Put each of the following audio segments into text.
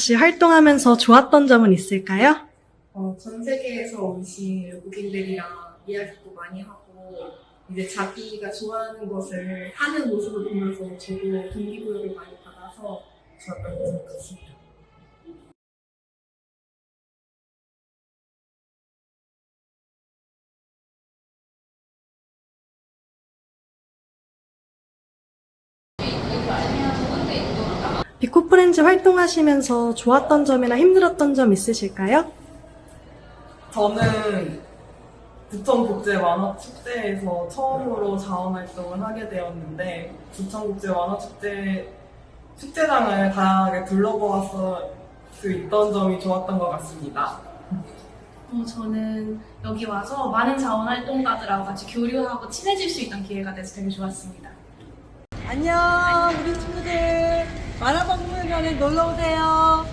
혹시 활동하면서 좋았던 점은 있을까요? 어, 전 세계에서 오신 외국인들이랑 이야기도 많이 하고 이제 자기가 좋아하는 것을 하는 모습을 보면서 저도 동기부여를 많이 받아서 좋았던 것 같습니다. 비코 프렌즈 활동하시면서 좋았던 점이나 힘들었던 점 있으실까요? 저는 부천국제 만화축제에서 처음으로 자원활동을 하게 되었는데 부천국제 만화축제 축제장을 다양하게 둘러보았을 수 있던 점이 좋았던 것 같습니다. 어, 저는 여기 와서 많은 자원활동가들하고 같이 교류하고 친해질 수 있던 기회가 돼서 되게 좋았습니다. 안녕, 우리 친구들. 만화박물관에 놀러 오세요.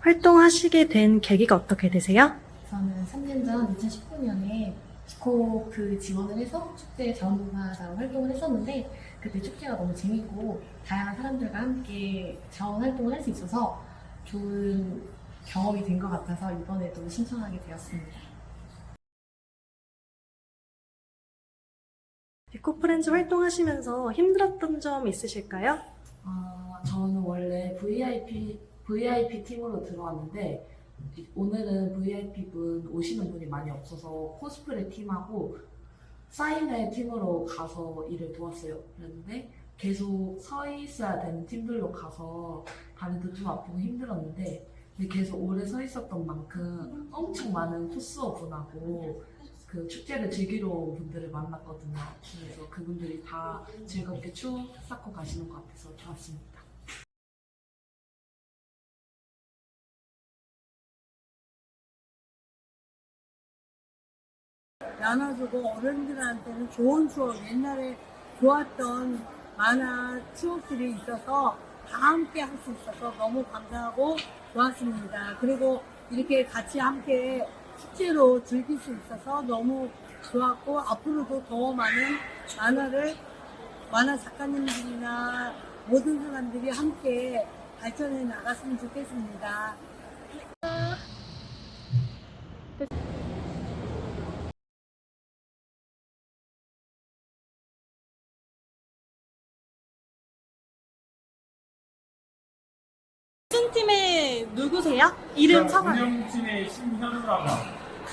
활동하시게 된 계기가 어떻게 되세요? 저는 3년 전 2019년에 비코 그 지원을 해서 축제 자원봉사자로 활동을 했었는데 그때 축제가 너무 재밌고 다양한 사람들과 함께 자원 활동을 할 수 있어서 좋은 경험이 된 것 같아서 이번에도 신청하게 되었습니다. 비코프렌즈 활동하시면서 힘들었던 점 있으실까요? 아, 저는 원래 VIP, VIP 팀으로 들어왔는데, 오늘은 VIP 분 오시는 분이 많이 없어서 코스프레 팀하고 사인회 팀으로 가서 일을 도왔어요. 그랬는데 계속 서 있어야 되는 팀들로 가서 다리도 좀 아프고 힘들었는데, 계속 오래 서 있었던 만큼 엄청 많은 코스어 분하고 그 축제를 즐기러 온 분들을 만났거든요. 그래서 그분들이 다 즐겁게 추억 쌓고 가시는 것 같아서 좋았습니다. 나눠주고 어른들한테는 좋은 추억, 옛날에 좋았던 만화 추억들이 있어서 다 함께 할 수 있어서 너무 감사하고 좋았습니다. 그리고 이렇게 같이 함께 축제로 즐길 수 있어서 너무 좋았고 앞으로도 더 많은 만화를 만화 작가님들이나 모든 사람들이 함께 발전해 나갔으면 좋겠습니다. 무슨 팀의 누구세요? 이름 성함. 운영팀의 심현우라고 합니다.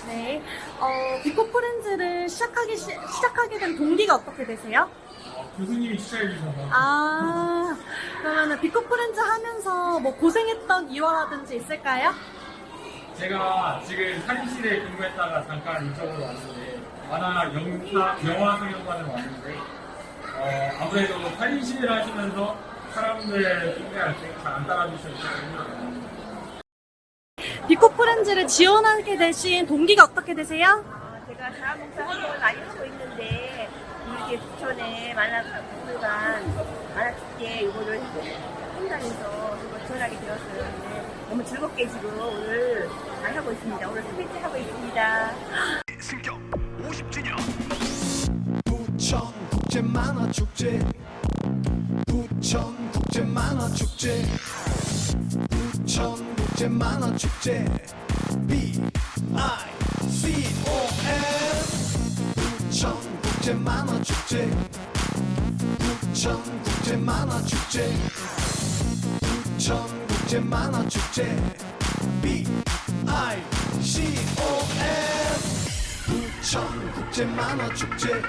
네. 어, 비코 프렌즈를 시작하기, 시, 시작하게 된 동기가 어떻게 되세요? 어, 교수님이 추천해 주셔서 아, 그러면은 비코 프렌즈 하면서 뭐 고생했던 일화라든지 있을까요? 제가 지금 사립실에 근무했다가 잠깐 이쪽으로 왔는데 만화 영화, 영화 성형관을 왔는데 어, 아무래도 사립실 하시면서 사람들 소개할 때 잘 안 따라주셔서 힘들어요. 비코 프렌즈를 지원하게 되신 동기가 어떻게 되세요? 어, 제가 자원봉사 활동을 많이 하고 있는데 이렇게 부천에 만화박물관 만화축제 이거를 한다면서 이거 지원하게 되었어요. 근데 너무 즐겁게 지금 오늘 잘 하고 있습니다. 오늘 스피치 하고 있습니다. 승격 50주년 부천 국제 만화 축제 부천 국제 만화 축제. 부천 국제 만화 축제. B I C O N 부천 국제 만화 축제. 부천 국제 만화 축제. 부천 국제 만화 축제. B I C O N 부천 국제 만화 축제